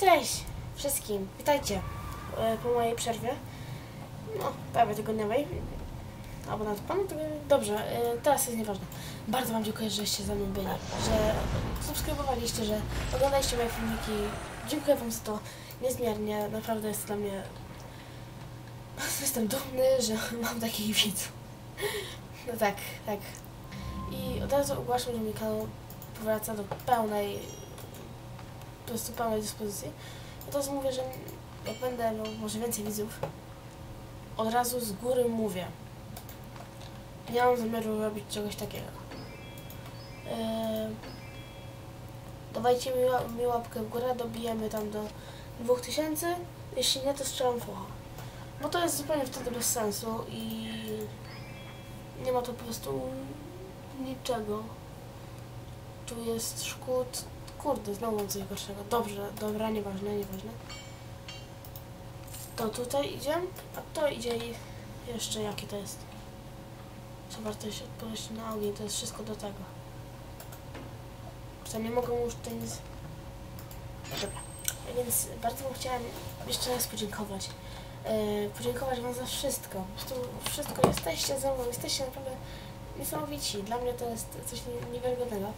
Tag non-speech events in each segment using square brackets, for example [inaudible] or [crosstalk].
Cześć wszystkim, witajcie e, po mojej przerwie. No, prawie tygodniowej. Albo nawet panu dobrze, e, teraz jest nieważne. Bardzo Wam dziękuję, żeście ze mną byli, że subskrybowaliście, że oglądaliście moje filmiki. Dziękuję Wam za to niezmiernie, naprawdę jest dla mnie... [laughs] Jestem dumny, że mam takich widzów. [laughs] No tak, tak. I od razu ogłaszam, że mój kanał powraca do pełnej po prostu pełnej dyspozycji. Od razu mówię, że jak będę miał może więcej widzów, od razu z góry mówię. Nie mam zamiaru robić czegoś takiego. Yy, dawajcie mi, mi łapkę w górę, dobijemy tam do 2000. Jeśli nie, to strzelam w. Bo to jest zupełnie wtedy bez sensu i nie ma to po prostu niczego. Tu jest szkód. Kurde, znowu mam coś gorszego. Dobrze, dobra, nieważne, nieważne. To tutaj idzie, a to idzie i jeszcze jakie to jest. Zawartość odpowiedź na ogień, to jest wszystko do tego. Co nie mogę już tutaj nic... Dobra. Więc bardzo wam chciałem jeszcze raz podziękować. E, podziękować wam za wszystko. Po prostu wszystko jesteście ze mną, jesteście naprawdę niesamowici. Dla mnie to jest coś nie- niewiarygodnego.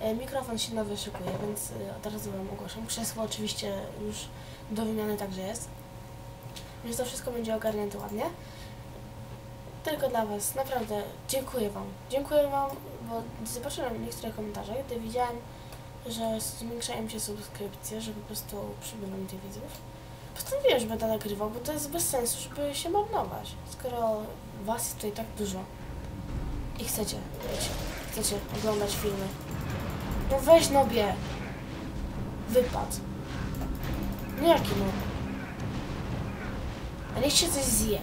E, Mikrofon się nowy szykuje, więc e, od razu Wam ogłaszam. Krzesło oczywiście już do wymiany także jest. Więc to wszystko będzie ogarnięte ładnie. Tylko dla Was, naprawdę dziękuję Wam. Dziękuję Wam, bo zobaczyłem niektóre komentarze, gdy widziałem, że zwiększają się subskrypcje, że po prostu przybywa mi tych widzów. Postanowiłem, że będę nagrywał, bo to jest bez sensu, żeby się marnować. Skoro Was jest tutaj tak dużo i chcecie, chcecie oglądać filmy, no weź nobie. Wypad. No jaki no? A niech się coś zje.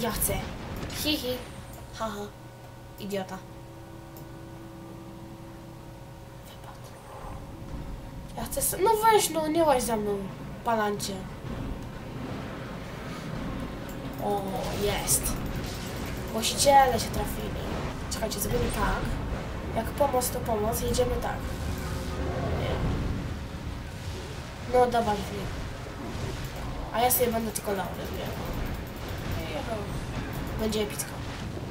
Ja chcę. Hi hi. Haha. Idiota. Wypad. Ja chcę... No weź no, nie łaź za mną. Palancie. O, jest. Właściciele się trafili. Czekajcie, zrobimy tak. Jak pomoc to pomoc, jedziemy tak. No dawaj w. A ja sobie będę tylko laurę zbierał. Będzie epicko.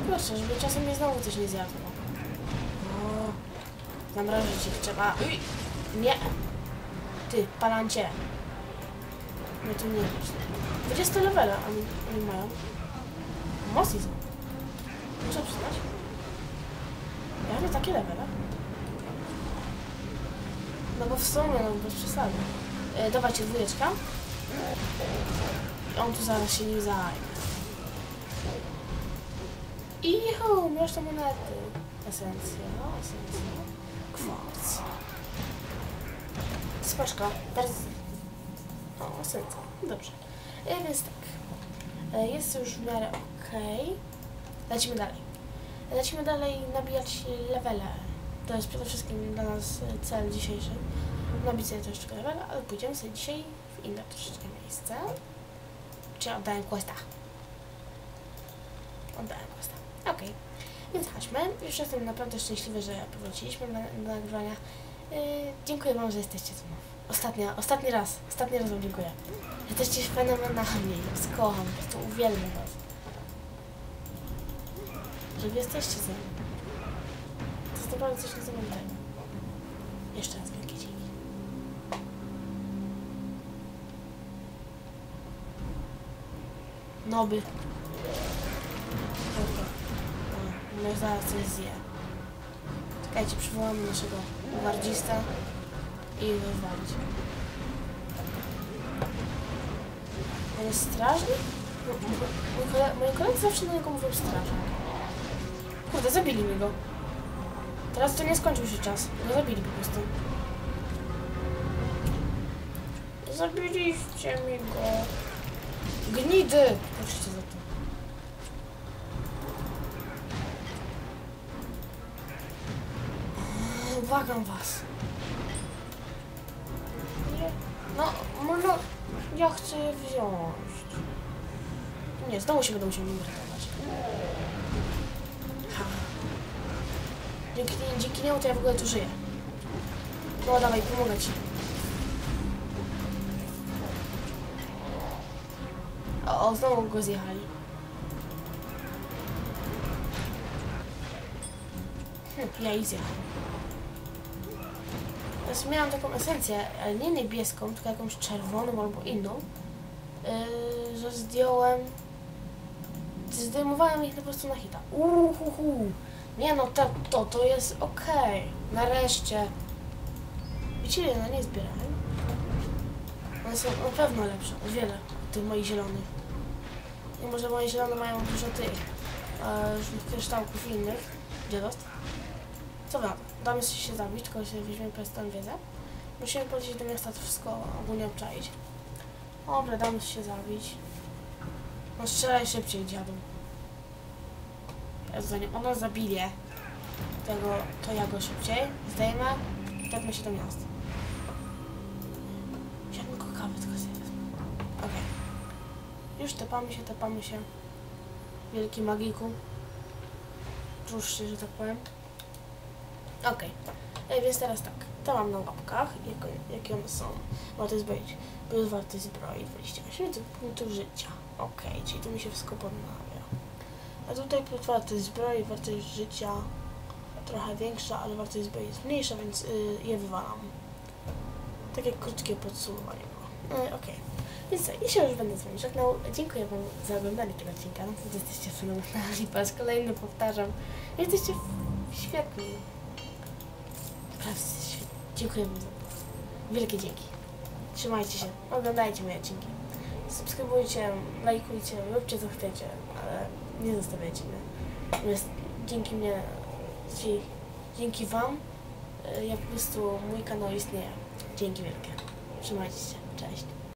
Proszę, żeby czasem mnie znowu coś nie zjadło. O, zamrozić ich trzeba. Nie. Ty, palancie. No to nie wiesz. 20 levela oni, oni mają. Mocni są. Muszę przyznać. Ja mam takie levele. No bo w sumie, no bez przesady. E, dawajcie dwójeczka. On tu zaraz się nim zajmie. I ho, to monety. Esencja, esencja. Kwarc. Spaczka. Bardzo... O, esencja. Dobrze. E, więc tak. E, jest już w miarę okej. Lecimy dalej. Lecimy dalej nabijać levele. To jest przede wszystkim dla nas cel dzisiejszy. Nabić sobie troszeczkę levele, ale pójdziemy sobie dzisiaj w inne troszeczkę miejsce. Czy oddałem questa? Oddałem questa. Okej. Więc chodźmy. Już jestem naprawdę szczęśliwy, że powróciliśmy na, na nagrywania. Yy, dziękuję Wam, że jesteście mną. Ostatnia, ostatni raz. Ostatni raz Wam dziękuję. Jesteście fenomenalni. Was kocham. Po prostu uwielbiam Was. Wy jesteście ze mną. To jest naprawdę coś niesamowitego. Jeszcze raz wielkie dzięki. Noby. Dobra. No, no zaraz coś zje. Czekajcie, przywołamy naszego gwardzista i wywalić. On jest strażnik? Moi koledzy zawsze na niego mówią strażnik. Kurde, zabili mi go. Teraz to nie skończył się czas. No zabili po prostu. Zabiliście mi go. Gnidy! Patrzcie za to. Błagam was. Nie. No, no, ja chcę wziąć. Nie, znowu się będę musiał nim Dzięki, dzięki niemu to ja w ogóle tu żyję. No dawaj, pomogę ci. O, o znowu go zjechali. Hm, ja ich zjechałem. Teraz miałam taką esencję, ale nie niebieską, tylko jakąś czerwoną albo inną, yy, że zdjąłem... Zdejmowałem ich po prostu na hita. Uhuhu. Nie no, to, to, to jest okej. Nareszcie. Wiecie, ile na nie zbierałem? One są na pewno lepsze, o wiele od tych moich zielonych. Mimo, że moje zielone mają dużo tych e, kryształków innych. Gdzie dost? Co prawda, damy się zabić, tylko sobie weźmiemy przez tę wiedzę. Musimy polecieć do miasta, to wszystko ogólnie obczaić. Dobra, damy się zabić. No strzelaj szybciej, dziadu. Zanim ona zabije tego, to ja go szybciej zdejmę i tepnę się do miasta. Tylko kawę, tylko sobie wezmę. Okej. Już tepamy się, tepamy się. Wielki magiku. Dłuższy, że tak powiem. Okej. E, Więc teraz tak. To mam na łapkach. Jak, jakie one są? Wartość zbroi. Plus wartość zbroi 28 punktów życia. Okej, czyli tu mi się wszystko podnawia. A tutaj plus wartość zbroi, wartość życia trochę większa, ale wartość zbroi jest mniejsza, więc y, je wywalam. Takie krótkie podsumowanie było. E, Okej. Więc co, ja się już będę z Wami żegnał. Dziękuję Wam za oglądanie tego odcinka. Naprawdę jesteście fenomenalni. Po raz kolejny powtarzam. Jesteście świetni. Naprawdę świetni. Dziękuję Wam za. Wielkie dzięki. Trzymajcie się. Oglądajcie moje odcinki. Subskrybujcie, lajkujcie, róbcie co chcecie, ale nie zostawiajcie mnie. Dzięki mnie, dzięki Wam, y, ja po prostu mój kanał istnieje. Dzięki wielkie. Trzymajcie się. Cześć.